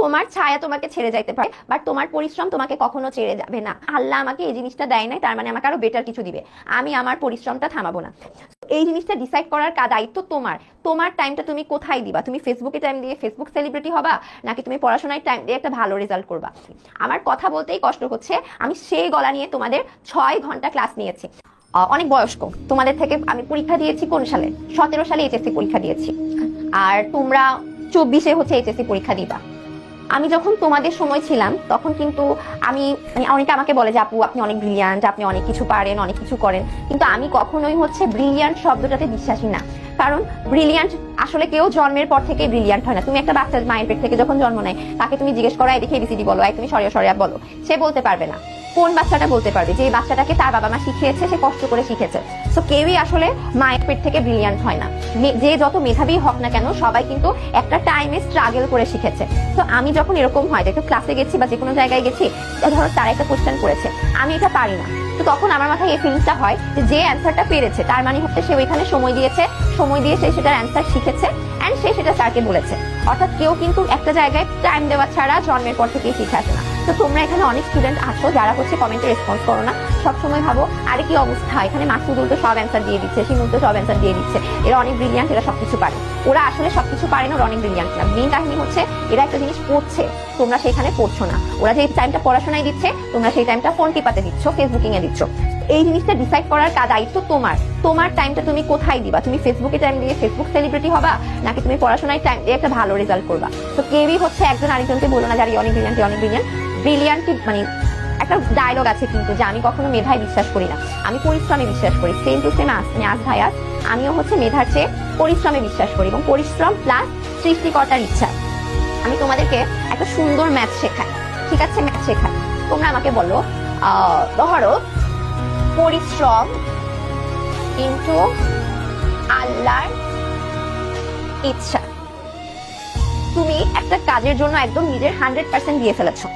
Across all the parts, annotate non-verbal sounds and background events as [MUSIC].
তোমার ছায়া তোমাকে ছেড়ে যাইতে পারে বাট তোমার পরিশ্রম তোমাকে কখনো ছেড়ে যাবে না। আল্লাহ আমাকে এই জিনিসটা দেয় নাই, তার মানে আমাকে আরও বেটার কিছু দিবে। আমি আমার পরিশ্রমটা থামাবো না। এই জিনিসটা ডিসাইড করার দায়িত্ব তোমার। তোমার টাইমটা তুমি কোথায় দিবা? তুমি ফেসবুকে টাইম দিয়ে ফেসবুক সেলিব্রিটি হবা, নাকি তুমি পড়াশোনায় টাইম দিয়ে একটা ভালো রেজাল্ট করবা? আমার কথা বলতেই কষ্ট হচ্ছে। আমি সেই গলা নিয়ে তোমাদের ছয় ঘণ্টা ক্লাস নিয়েছি। অনেক বয়স্ক। তোমাদের থেকে আমি পরীক্ষা দিয়েছি কোন সালে? সতেরো সালে এইচএসসি পরীক্ষা দিয়েছি। আর তোমরা চব্বিশে হচ্ছে এইচএসসি পরীক্ষা দিবা। আমি যখন তোমাদের সময় ছিলাম, তখন কিন্তু আমি মানে অনেকে আমাকে বলে যে, আপু, আপনি অনেক ব্রিলিয়ান্ট আপনি অনেক কিছু পারেন, অনেক কিছু করেন। কিন্তু আমি কখনোই হচ্ছে ব্রিলিয়ান্ট শব্দটাতে বিশ্বাসী না। কারণ ব্রিলিয়ান্ট আসলে কেউ জন্মের পর থেকে ব্রিলিয়ান্ট হয় না। তুমি একটা বাচ্চা মায়ের পেট থেকে যখন জন্ম নেয়, তাকে তুমি জিজ্ঞেস করো দেখে এবিসিডি বলো তুমি সরিয়া সরিয়া বলো। সে বলতে পারবে না। কোন বাচ্চাটা বলতে পারবে? যে এই বাচ্চাটাকে তার বাবা মা শিখিয়েছে, সে কষ্ট করে শিখেছে। তো কেউই আসলে মায়ের পেট থেকে ব্রিলিয়ান্ট হয় না। যে যত মেধাবী হোক না কেন, সবাই কিন্তু একটা টাইমে স্ট্রাগল করে শিখেছে। তো আমি যখন এরকম হয় যে একটু ক্লাসে গেছি বা যে কোনো জায়গায় গেছি ধরো তারা একটা কোশ্চেন করেছে, আমি এটা পারি না। তো তখন আমার মাথায় এই ফিলিংসটা হয় যে যে অ্যান্সারটা পেরেছে, তার মানে হচ্ছে সে ওইখানে সময় দিয়েছে, সময় দিয়ে সে সেটার অ্যান্সার শিখেছে অ্যান্ড সে সেটা স্যারকে বলেছে। অর্থাৎ কেউ কিন্তু একটা জায়গায় টাইম দেওয়া ছাড়া জন্মের পর থেকেই শিখে আসে না। তো তোমরা এখানে অনেক স্টুডেন্ট আছো, যারা হচ্ছে কমেন্টে রেসপন্স করো না। সবসময় ভাবো, আরে কি অবস্থা? এখানে মাসুদুল তো সব অ্যান্সার দিয়ে দিচ্ছে শিমুল তো সব অ্যান্সার দিয়ে দিচ্ছে। এরা অনেক ব্রিলিয়ান্ট এরা সবকিছু পারে। ওরা আসলে সবকিছু পারে না, ওরা অনেক ব্রিলিয়ান্ট না। মেন কাহিনী হচ্ছে, এরা একটা জিনিস পড়ছে, তোমরা সেখানে পড়ছো না। ওরা যে টাইমটা পড়াশোনায় দিচ্ছে, তোমরা সেই টাইমটা ফোন টিপাতে দিচ্ছ ফেসবুকিং এ দিচ্ছ। এই জিনিসটা ডিসাইড করার কা দায়িত্ব তোমার। তোমার টাইমটা তুমি কোথায় দিবা? তুমি ফেসবুকে টাইম দিয়ে ফেসবুক সেলিব্রিটি হবা, নাকি তুমি পড়াশোনায় টাইম দিয়ে একটা ভালো রেজাল্ট করবা? তো কেউই হচ্ছে একজন আরেকজনকে বলো না যারা অনেক ব্রিলিয়ান্ট অনেক ব্রিলিয়ান্ট ব্রিলিয়ান্ট মানে একটা ডায়লগ আছে কিন্তু যে আমি কখনো মেধায় বিশ্বাস করি না। আমি পরিশ্রমে বিশ্বাস করি। সেম টু সেম মানে আজ ভাইয়াস আমিও হচ্ছে মেধার চেয়ে পরিশ্রমে বিশ্বাস করি এবং পরিশ্রম প্লাস সৃষ্টিকর্তার ইচ্ছা। আমি তোমাদেরকে একটা সুন্দর ম্যাথ শেখাই। ঠিক আছে? ম্যাথ শেখাই। তোমরা আমাকে বলো ধরো, পরিশ্রম কিন্তু আল্লাহর ইচ্ছা। তুমি একটা কাজের জন্য একদম নিজের হান্ড্রেড পার্সেন্ট দিয়ে ফেলেছো।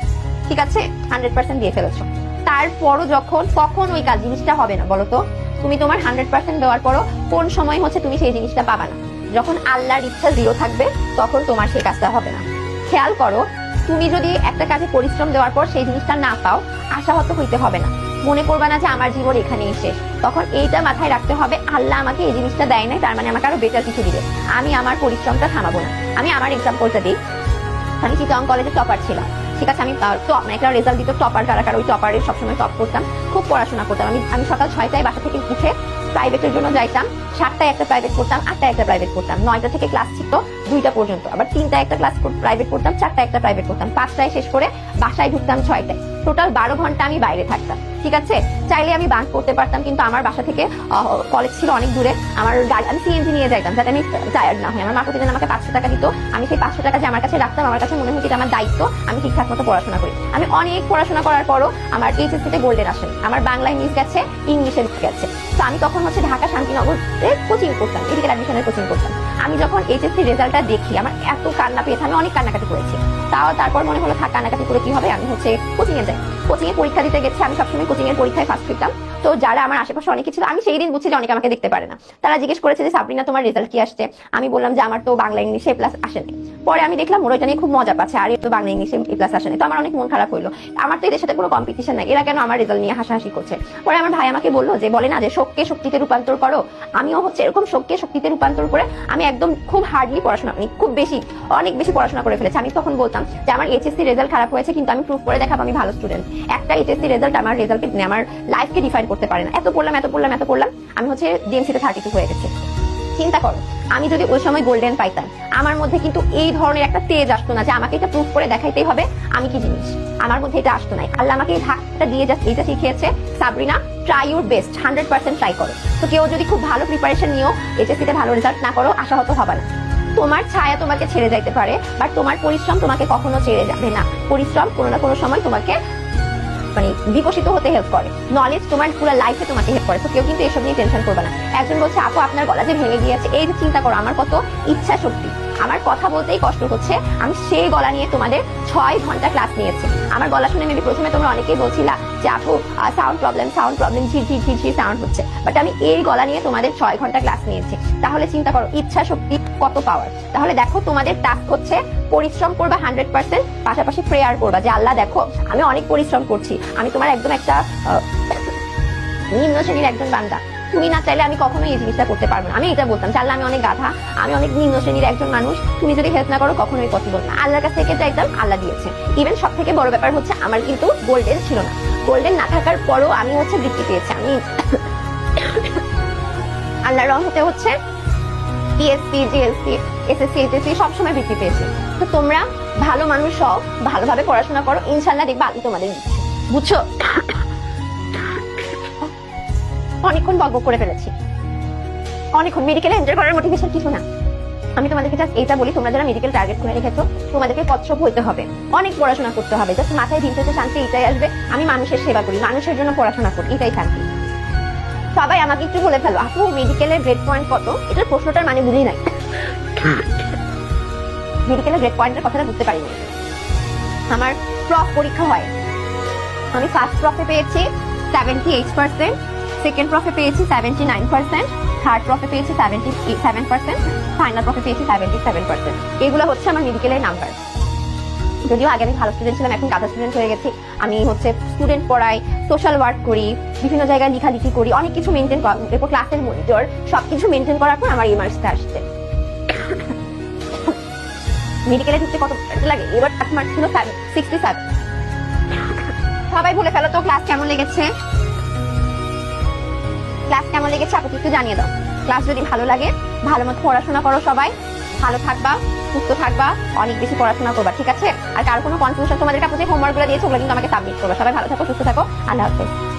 ঠিক আছে? হান্ড্রেড পার্সেন্ট দিয়ে ফেলেছো। তারপরও যখন, কখন ওই কাজ জিনিসটা হবে না বলতো তুমি তোমার হান্ড্রেড পার্সেন্ট দেওয়ার পরও কোন সময় হচ্ছে তুমি সেই জিনিসটা পাবা না? যখন আল্লাহর ইচ্ছা জিরো থাকবে, তখন তোমার সেই কাজটা হবে না। খেয়াল করো, তুমি যদি একটা কাজে পরিশ্রম দেওয়ার পর সেই জিনিসটা না পাও, আশাহত হইতে হবে না। মনে করবা না যে আমার জীবন এখানেই শেষ। তখন এইটা মাথায় রাখতে হবে, আল্লাহ আমাকে এই জিনিসটা দেয় নাই, তার মানে আমাকে আরও বেটার কিছু দিবে। আমি আমার পরিশ্রমটা থামাবো না। আমি আমার এক্সাম্পলটা দিই। আমি চিটং কলেজে টপার ছিলাম। ঠিক আছে, আমি মানে একটা রেজাল্ট দিত টপার কারা কারা, ওই টপারে সবসময় টপ করতাম। খুব পড়াশোনা করতাম। আমি আমি সকাল ছয়টায় বাসা থেকে উঠে প্রাইভেটের জন্য যাইতাম, সাতটায় একটা প্রাইভেট করতাম আটটায় একটা প্রাইভেট করতাম নয়টা থেকে ক্লাস ছিল দুইটা পর্যন্ত। আবার তিনটায় একটা ক্লাস প্রাইভেট করতাম চারটায় একটা প্রাইভেট করতাম পাঁচটায় শেষ করে বাসায় ঢুকতাম ছয়টায়। টোটাল বারো ঘণ্টা আমি বাইরে থাকতাম, ঠিক আছে? চাইলে আমি বাঙ্ক করতে পারতাম, কিন্তু আমার বাসা থেকে কলেজ ছিল অনেক দূরে। আমার গাড়ি, আমি সিএনজি নিয়ে যাইতাম, যাতে আমি টায়ার্ড না হই। আমার মা প্রতিদিন আমাকে পাঁচশো টাকা দিত। আমি সেই পাঁচশো টাকা যে আমার কাছে রাখতাম, আমার কাছে মনে এটা আমার দায়িত্ব, আমি ঠিকঠাক মতো পড়াশোনা করি। আমি অনেক পড়াশোনা করার পরও আমার এইচএসসি তে গোল্ডেন আসেন। আমার বাংলায় মিস গেছে ইংলিশে মিস গেছে। তো আমি তখন হচ্ছে ঢাকা শান্তিনগরে কোচিং করতাম এদিকে অ্যাডমিশনের কোচিং করতাম। আমি যখন এইচএসসি রেজাল্টটা দেখি, আমার এত কান্না পেয়েছে, আমি অনেক কান্নাকাটি করেছি। তাও তারপর মনে হলো, থাক, কান্নাকাটি করে কি হবে? আমি হচ্ছে কোচিংয়ে যাই। কোচিং এ পরীক্ষা দিতে গেছি, আমি সবসময় কোচিং এর পরীক্ষায় ফার্স্ট হইতাম। তো যারা আমার আশেপাশে অনেকে ছিল, আমি সেই দিন বুঝছি যে অনেকে আমাকে দেখতে পারে না। তারা জিজ্ঞেস করেছে যে, সাবরিনা, তোমার রেজাল্ট কি আসছে? আমি বললাম যে, আমার তো বাংলা, ইংলিশে এ প্লাস আসেনি। পরে আমি দেখলাম ওরা এটা নিয়ে খুব মজা পাচ্ছে। আর, তো বাংলা, ইংলিশে এ প্লাস আসেনি। তো আমার অনেক মন খারাপ হইল। আমার তো এদের সাথে কোনো কম্পিটিশন নাই। এরা কেন আমার রেজাল্ট নিয়ে হাসাহাসি করছে? পরে আমার ভাই আমাকে বলল যে, বলে না যে, শোককে শক্তিতে রূপান্তর করো। আমিও হচ্ছে এরকম শোককে শক্তিতে রূপান্তর করে আমি একদম খুব হার্ডলি পড়াশোনা করি, খুব বেশি, অনেক বেশি পড়াশোনা করে ফেলেছি। আমি তখন বলতাম যে, আমার এইচএসসি রেজাল্ট খারাপ হয়েছে, কিন্তু আমি প্রুফ করে দেখাবো, আমি ভালো স্টুডেন্ট একটা এইচএসসি রেজাল্ট আমার রেজাল্টকে আমার লাইফকে ডিফাইন করতে পারে না। এত পড়লাম এত পড়লাম এত পড়লাম, আমি হচ্ছে ডিএমসিতে থার্টি হয়ে গেছে। চিন্তা করো, আমি যদি ওই সময় গোল্ডেন পাইতাম, আমার মধ্যে কিন্তু এই ধরনের একটা তেজ আসতো না যে আমাকে এটা প্রুভ করে দেখাইতেই হবে আমি কি জিনিস। আমার মধ্যে এটা আসতো না আল্লাহ আমাকে এই ধাক্কাটা দিয়ে জাস্ট এইটা শিখিয়েছে Sabrina try your best hundred percent try করো। তো কেউ যদি খুব ভালো প্রিপারেশন নিও এইচএসসিতে ভালো রেজাল্ট না করো, আশাহত হবে না। তোমার ছায়া তোমাকে ছেড়ে যাইতে পারে বাট তোমার পরিশ্রম তোমাকে কখনো ছেড়ে যাবে না। পরিশ্রম কোনো না কোনো সময় তোমাকে মানে বিকশিত হতে হেল্প করে। নলেজ তোমার পুরো লাইফে তোমাকে হেল্প করে। তো কেউ কিন্তু এসব নিয়ে টেনশন করবে না। একজন বলছে, আপু, আপনার গলা যে ভেঙে গিয়েছে, এই যে চিন্তা করো, আমার কত ইচ্ছা শক্তি। আমার কথা বলতেই কষ্ট হচ্ছে। আমি সেই গলা নিয়ে তোমাদের ছয় ঘণ্টা ক্লাস নিয়েছি। আমার গলা শুনে মেবি প্রথমে তোমরা অনেকেই বলছিলা যে, আপু সাউন্ড প্রবলেম সাউন্ড প্রবলেম ঝির ঝির ঝির ঝির সাউন্ড হচ্ছে। বাট আমি এই গলা নিয়ে তোমাদের ছয় ঘণ্টা ক্লাস নিয়েছি। তাহলে চিন্তা করো, ইচ্ছা শক্তি কত পাওয়ার তাহলে দেখো, তোমাদের টাস্ক হচ্ছে পরিশ্রম করবা হান্ড্রেড পার্সেন্ট পাশাপাশি প্রেয়ার করবা যে, আল্লাহ, দেখো, আমি অনেক পরিশ্রম করছি। আমি তোমার একদম একটা নিম্ন শ্রেণির একজন বান্দা। তুমি না চাইলে আমি কখনোই এই জিনিসটা করতে পারব না। আমি এটা বলতাম আল্লাহ আমি অনেক গাধা, আমি অনেক নিম্ন শ্রেণির একজন মানুষ। তুমি যদি হেল্প না করো, কখনোই পসিবল না। আল্লাহর কাছ থেকে চাইতাম আল্লাহ দিয়েছে। ইভেন সব থেকে বড় ব্যাপার হচ্ছে, আমার কিন্তু গোল্ডেন ছিল না। গোল্ডেন না থাকার পরও আমি হচ্ছে বৃত্তি পেয়েছি। আমি [COUGHS] আল্লাহর রহমতে হচ্ছে পিএসসি জিএসসি এসএসসি এইচএসসি সবসময় বৃত্তি পেয়েছি। তো তোমরা ভালো মানুষ হও, ভালোভাবে পড়াশোনা করো ইনশাল্লাহ দেখবা আল্লাহ তোমাদের বুঝছ? অনেকক্ষণ গল্প করে ফেলেছি। অনেকক্ষণ মেডিকেলে এনজয় করার মোটিভেশন কিছু না। আমি তোমাদেরকে জাস্ট এইটা বলি, তোমরা যারা মেডিকেল টার্গেট করে রেখেছো, তোমাদেরকে কচ্ছপ হইতে হবে। অনেক পড়াশোনা করতে হবে। জাস্ট মাথায় দিন থেকে শান্তি এটাই আসবে। আমি মানুষের সেবা করি, মানুষের জন্য পড়াশোনা করি এটাই শান্তি। সবাই আমাকে একটু বলে ফেলো, আপু মেডিকেলের গ্রেড পয়েন্ট কত? এটার প্রশ্নটার মানে বুঝি নাই। মেডিকেলের গ্রেড পয়েন্টের কথাটা বুঝতে পারিনি। আমার প্রফ পরীক্ষা হয়। আমি ফার্স্ট প্রফে পেয়েছি seventy eight percent second prof পেয়েছি seventy nine percent third prof পেয়েছি seventy seven percent final prof পেয়েছি সেভেন্টি সেভেন পার্সেন্ট এগুলো হচ্ছে আমার মেডিকেলের নাম্বার যদিও আগে আমি ভালো স্টুডেন্ট ছিলাম, এখন গাধা স্টুডেন্ট হয়ে গেছি। আমি হচ্ছে স্টুডেন্ট পড়াই সোশ্যাল ওয়ার্ক করি, বিভিন্ন জায়গায় লেখালেখি করি, অনেক কিছু মেনটেন এরপর ক্লাসের মনিটর সবকিছু মেনটেন করার পর আমার এই মার্কসটা আসছে। মেডিকেলে ঢুকতে কত লাগে? এবার আট মার্কস ছিল সিক্সটি সেভেন সবাই বলে ফেলো তো ক্লাস কেমন লেগেছে? ক্লাস কেমন লেগেছে আপনাকে একটু জানিয়ে দাও। ক্লাস যদি ভালো লাগে, ভালো মতো পড়াশোনা করো সবাই। ভালো থাকবা, সুস্থ থাকবা, অনেক বেশি পড়াশোনা করবা, ঠিক আছে? আর কারও কোনো কনফিউশন তোমাদের কাছে হোমওয়ার্কগুলো হোমওয়ার্কগুলো দিয়েছে, ওগুলো কিন্তু আমাকে সাবমিট করবে। সবাই ভালো থাকো, সুস্থ থাকো। আল্লাহ হাফেজ।